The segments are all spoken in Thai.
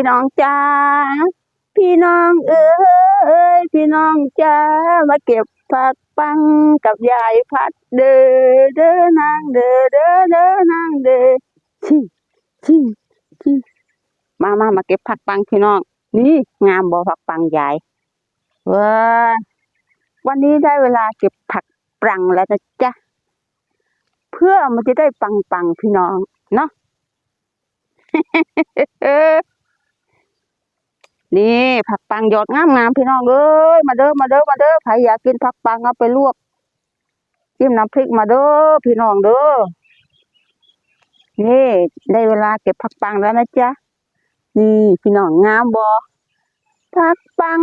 พี่น้องจ้าพี่น้องเอ้ยพี่น้องจ้ามาเก็บผักปังกับยายพัดเด้อเด้อนางเด้อเด้อเด้อนางเด้อชิชิชิมามามาเก็บผักปังพี่น้อง นี่งามบ่ผักปังยายว้าวันนี้ได้เวลาเก็บผักปังแล้วนะจ๊ะเพื่อมันจะได้ปังปังพี่น้องเนาะ นี่ผักปังยอดงามงามๆพี่น้องเอ้ยมาเด้อมาเด้อมาเด้อใครอยากกินผักปังเอาไปลวกจิ้มน้ำพริกมาเด้อพี่น้องเด้อนี่ได้เวลาเก็บผักปังแล้วนะจ๊ะนี่พี่น้องงามบ่ผักปัง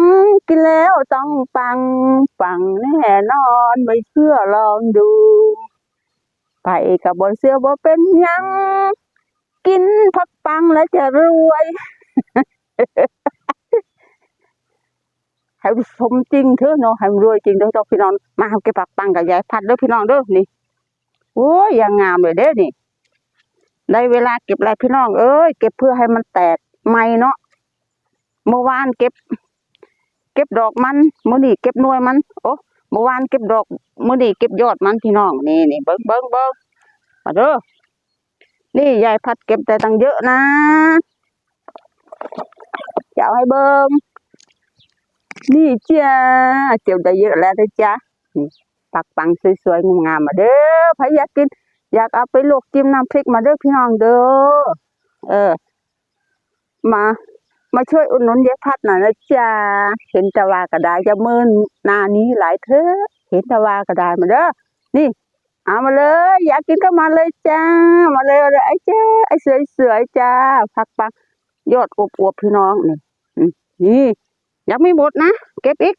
กินแล้วต้องปังปังแน่นอนไม่เชื่อลองดูไปกับบนเสื้อบ่เป็นยัง กินผักปังแล้วจะรวย ให้สมจริงเถอะเนาะให้รวยจริงเด้อเจ้าพี่น้องมาเอาเก็บผักปังกับยายพัดเด้อพี่น้องเด้อนี่โอ้ยยังงามเลยเด้อนี่ได้เวลาเก็บอะไรพี่น้องเอ้ยเก็บเพื่อให้มันแตกใหม่เนาะเมื่อวานเก็บ เก็บดอกมันเมื้อนี้เก็บนวยมันโอ้เมื่อวานเก็บดอกเมื้อนี้เก็บยอดมันพี่น้องนี่นี่เบิ่งเบิ่งเบิ่งมาเด้อนี่ยายพัดเก็บแต่ตังเยอะนะจะเอาให้เบิ่ง นี่จ้าเก็บได้เยอะแล้วนะจ๊ะนี่ปักปังสวยๆงามๆมาเด้อใครอยากกิน อยากเอาไปลวกจิ้มน้ำพริกมาเด้อพี่น้องเด้อเออ มา มาช่วยอุดหนุนยายพัดหน่อยนะจ๊ะเห็นตะวากระดาษจะมืนหนานี้หลายเถอเห็นตะวากระดาษมาเด้อนี่เอามาเลย อยากกินก็มาเลยจ้า มาเลยเลยไอ้เจ้าไอ้สวยๆจ้าผักปังยอดอวบๆพี่น้องนี่นี่ ยังไม่หมดนะ เก็บอีก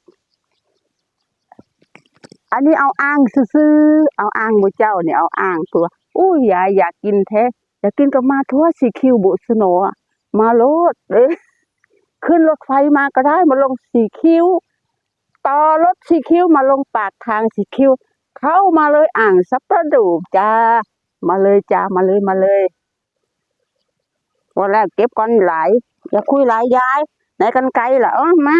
อันนี้เอาอ่างซื้อเอาอ่างบุเจ้าเนี่ยเอาอ่างตัวอุ้ยยายอยากกินแท้อยากกินก็มาทั่วสีคิวบุสโนมาโลดเอ้ยขึ้นรถไฟมาก็ได้มาลงสีคิวต่อรถสีคิวมาลงปากทางสีคิวเข้ามาเลยอ่างซับประดูกจ้ามาเลยจ้ามาเลยมาเลยวันแรกเก็บก่อนหลายอย่าคุยหลายยาย ไหนกันไกลล่ะเอ้อมา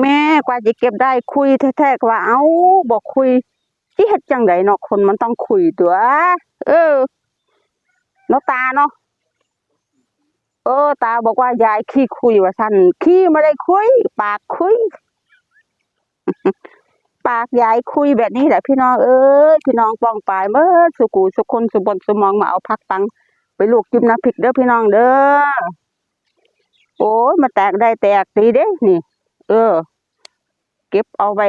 แม่กว่าจะเก็บได้คุยแท้ๆว่าเอาบอกคุยที่เฮ็ดจังไดเนาะคนมันต้องคุยตัวเออเนาะตาเนาะเออ ตาบอกว่ายายขี้คุยว่าสั่นขี้ไม่ได้คุย ปากคุย ปากยายคุยแบบนี้แหละพี่น้องเอ้ยพี่น้องปองปายเมื่อสุกูสุคนสุบนสุมองมาเอาพักตังไปลูกจิ้มน้ำพริกเด้อพี่น้องเด้อ โอ้ยมาแตกได้แตกดีเด้ นี่ เออ เก็บเอาไป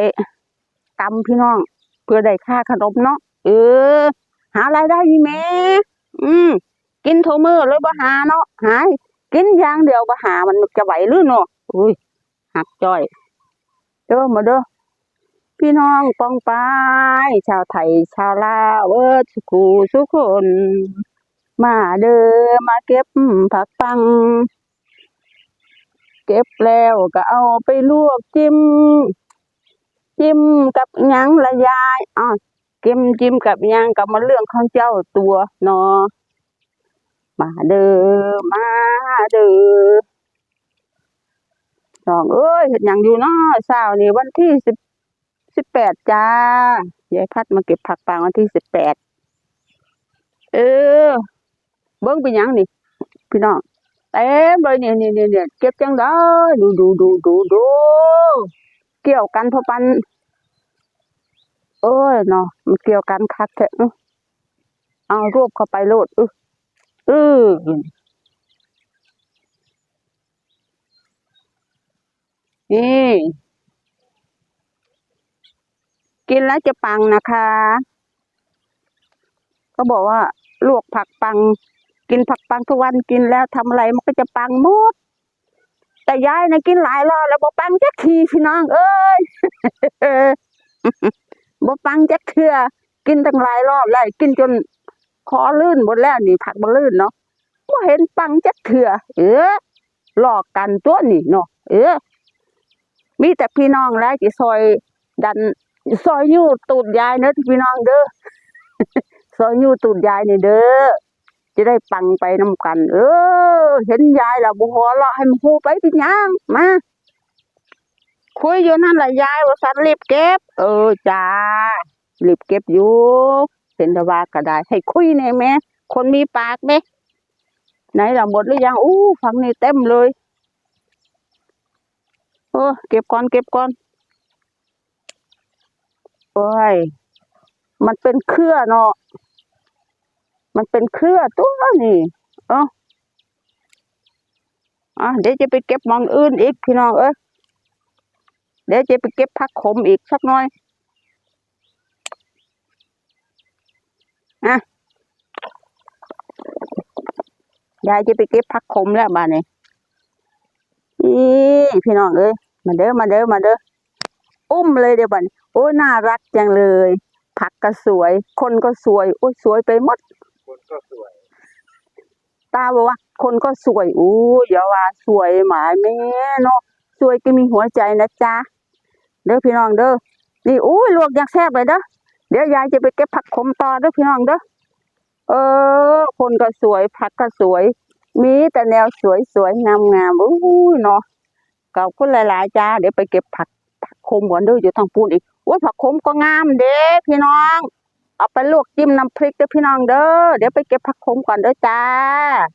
ตำพี่น้อง เพื่อได้ค่าขนมเนาะเออ หารายได้ยี่แม่อืมกินโทมือเลยบ่หาเนาะหายกินยางเดียวบ่หามันจะไหวหรือเนาะอุ้ยหักจ้อยเด้อมาเด้อพี่น้องปองปายชาวไทยชาวลาวเวิร์สุขูสุคน มาเด้อมาเก็บผักปัง เก็บแล้วก็เอาไปลวกจิ้ม จิ้มกับยังละยายอ๋อจิ้มจิ้มกับยังกับมาเรื่องของเจ้าตัวเนาะมาเด้อมาเด้อน้องเอ้ยเห็นหยังอยู่เนาะเช้านี่วันที่สิบสิบแปดจ้ายายพัดมาเก็บผักปางวันที่สิบแปดเออ เบิ้งเป็นหยังนี่ พี่น้อง เต็มเลยเนี่ยเนี่ยเนี่ยเนี่ยเก็บจังได้ดูดูดูดูดูเกี่ยวกันพราะปันเอ้ยเนาะมันเกี่ยวกันคักแท้เอารวบเข้าไปโลดอืออือนี่กินแล้วจะปังนะคะเขาบอกว่าลวกผักปัง กินผักปังทุกวันกินแล้วทำอะไรมันก็จะปังหมด แต่ยายนะกินหลายรอบแล้วบ่ปังจักทีพี่น้อง เอ้ยบ่ปังจักเทื่อกินตั้งหลายรอบแล้วกินจนคอลื่นหมดแล้วนี่ผักบ่ลื่นเนาะบ่เห็นปังจักเทื่อเออหลอกกันตัวนี่เนาะเออ มีแต่พี่น้องแล้วที่ซอยดันซอยอยู่ตูดยายเนอะพี่น้องเด้อซอยอยู่ตูดยายนี่เด้อ จะได้ปังไปนำกัน เออ เห็นยายแล้วบ่หัวเราะให้มันฮูไปเป็นยังมาคุยอยู่นั่นแหละยายว่าสันรีบเก็บ เออจ้ารีบเก็บอยู่เป็นตะวาก็ได้ให้คุยแน่แม่คนมีปากเด้ไหนล่ะหมดหรือยังอู้ฝังนี้เต็มเลยเออเก็บก่อนเก็บก่อนโอ้ยมันเป็นเครือเนาะ มันเป็นเครือตัวนี่ เอออะเดี๋ยวจะไปเก็บมองอื่นอีกพี่น้องเอ้ยเดี๋ยวจะไปเก็บผักขมอีกสักหน่อยอะยายจะไปเก็บผักขมแล้วบ้านนี้นี่พี่น้องเอ้ยมาเด้อมาเด้อมาเด้ออุ้มเลยเดี๋ยวบ้านโอ้ยน่ารักจังเลย ผักก็สวย คนก็สวยโอ้ยสวยไปหมด ตาบอกว่า คนก็สวยอู้อย่าว่าสวยหมายแม่เนาะสวยก็มีหัวใจนะจ๊ะเด้อพี่น้องเด้อนี่อู้ยลวกอยากแซ่บเลยเด้อเดี๋ยวยายจะไปเก็บผักขมต่อเด้อพี่น้องเด้อเออ คนก็สวยผักก็สวย มีแต่แนวสวยสวยงามงามอู้ยเนาะขอบคุณหลายๆจ้าเดี๋ยวไปเก็บผักผักขมก่อนเด้ออยู่ทางปูนอีกโอ้ผักขมก็งามเด้พี่น้อง เอาไปลวกจิ้มน้ำพริกเด้อพี่น้องเด้อ เดี๋ยวไปเก็บผักขมก่อนเด้อจ้า